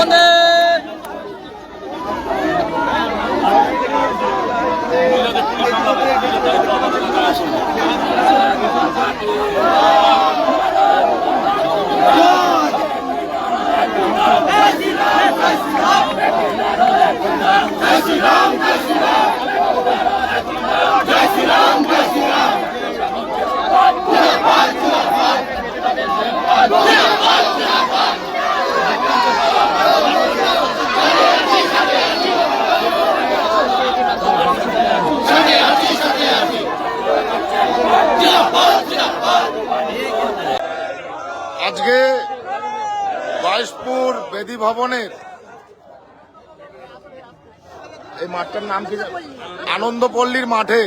বন্দে। আজকে বাইশপুর বেদি ভবনের এই মাঠটার নাম কি আনন্দপল্লীর মাঠে,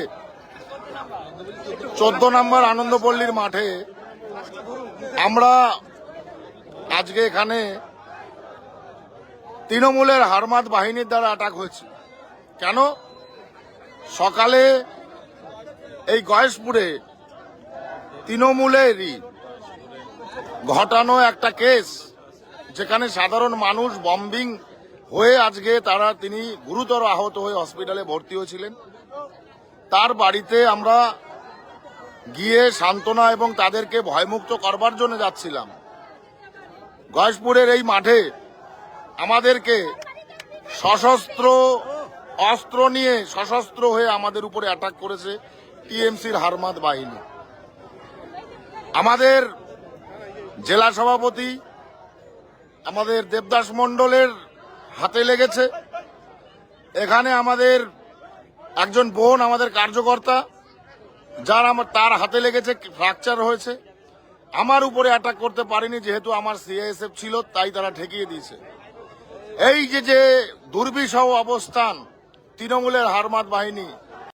চোদ্দ নম্বর আনন্দপল্লীর মাঠে আমরা আজকে এখানে তৃণমূলের হারমাত বাহিনীর দ্বারা অ্যাটাক হয়েছে। কেন? সকালে এই গয়েশপুরে তৃণমূলেরই ঘটানো একটা কেস যেখানে সাধারণ মানুষ বম্বিং হয়ে আজকে তারা তিনি গুরুতর আহত হয়ে হসপিটালে ভর্তি হয়েছিলেন। তার বাড়িতে আমরা গিয়ে সান্ত্বনা এবং তাদেরকে ভয়মুক্ত করবার জন্য যাচ্ছিলাম। গয়েশপুরের এই মাঠে আমাদেরকে সশস্ত্র অস্ত্র নিয়ে সশস্ত্র হয়ে আমাদের উপরে অ্যাটাক করেছে টিএমসির হারমাত বাহিনী। আমাদের জেলা সভাপতি আমাদের দেবদাস মণ্ডলের হাতে লেগেছে। এখানে আমাদের একজন বোন, আমাদের কার্যকর্তা, যার আমার, তার হাতে লেগেছে ফ্র্যাকচার হয়েছে। আমার উপরে অ্যাটাক করতে পারেনি, যেহেতু আমার সিআইএসএফ ছিল, তাই তারা ঠেকিয়ে দিয়েছে। এই যে যে দুর্বিষহ অবস্থান তৃণমূলের হারমাত বাহিনী